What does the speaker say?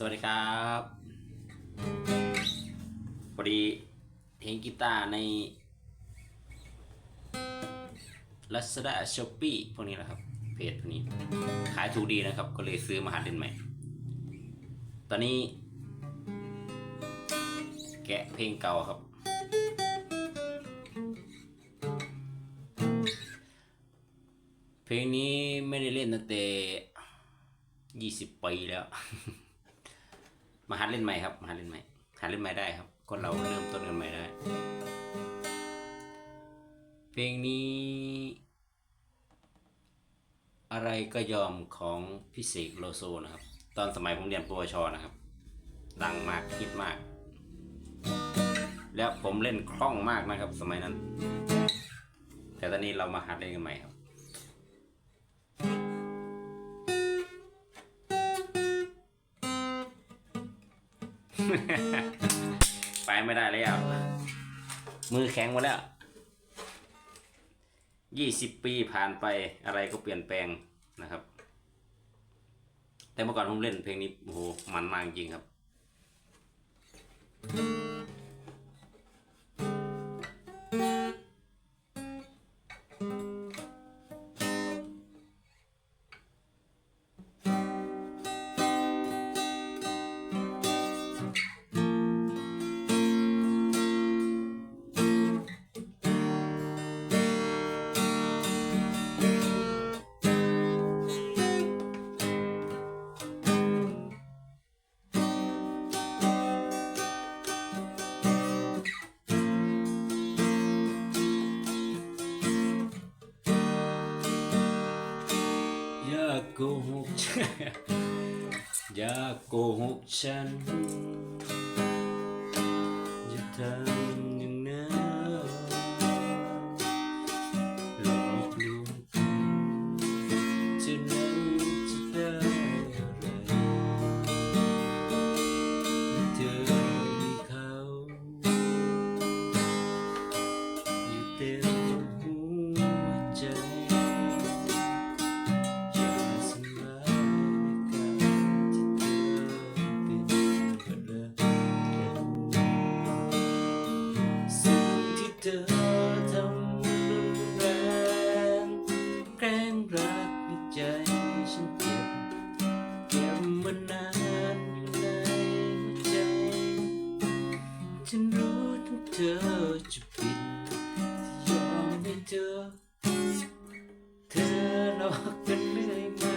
สวัสดีครับพอดีเห็นกีตาร์ใน Lazada Shopee พวกนี้แหละครับ เพจพวกนี้ ขายถูกดีนะครับ ก็เลยซื้อมาหัดเล่นใหม่ ตอนนี้ แกะเพลงเก่าครับ เพลงนี้ไม่ได้เล่นตั้งแต่ยี่สิบปีแล้ว มาหัดเล่นใหม่ครับมาหัดเล่นใหม่หัดเล่นใหม่ได้ครับ คนเราเริ่มต้นกันใหม่ได้ เพลงนี้ อะไรก็ยอมของพิเศษโลโซนะครับ ตอนสมัยผมเรียนปวชนะครับ ดังมากฮิตมาก แล้วผมเล่นคล่องมากนะครับ สมัยนั้น แต่ตอนนี้เรามาหัดเล่นกันใหม่ครับ ไปไม่ได้แล้ว มือแข็งหมดแล้วยี่สิบปีผ่านไปอะไรก็เปลี่ยนแปลงนะครับ แต่เมื่อก่อนผมเล่นเพลงนี้โอ้โหมันมากจริงครับอย่ โกหกอย่าโกหกฉันอย่าทำ ธอจะผิดยอมให้เธอเธอหลอก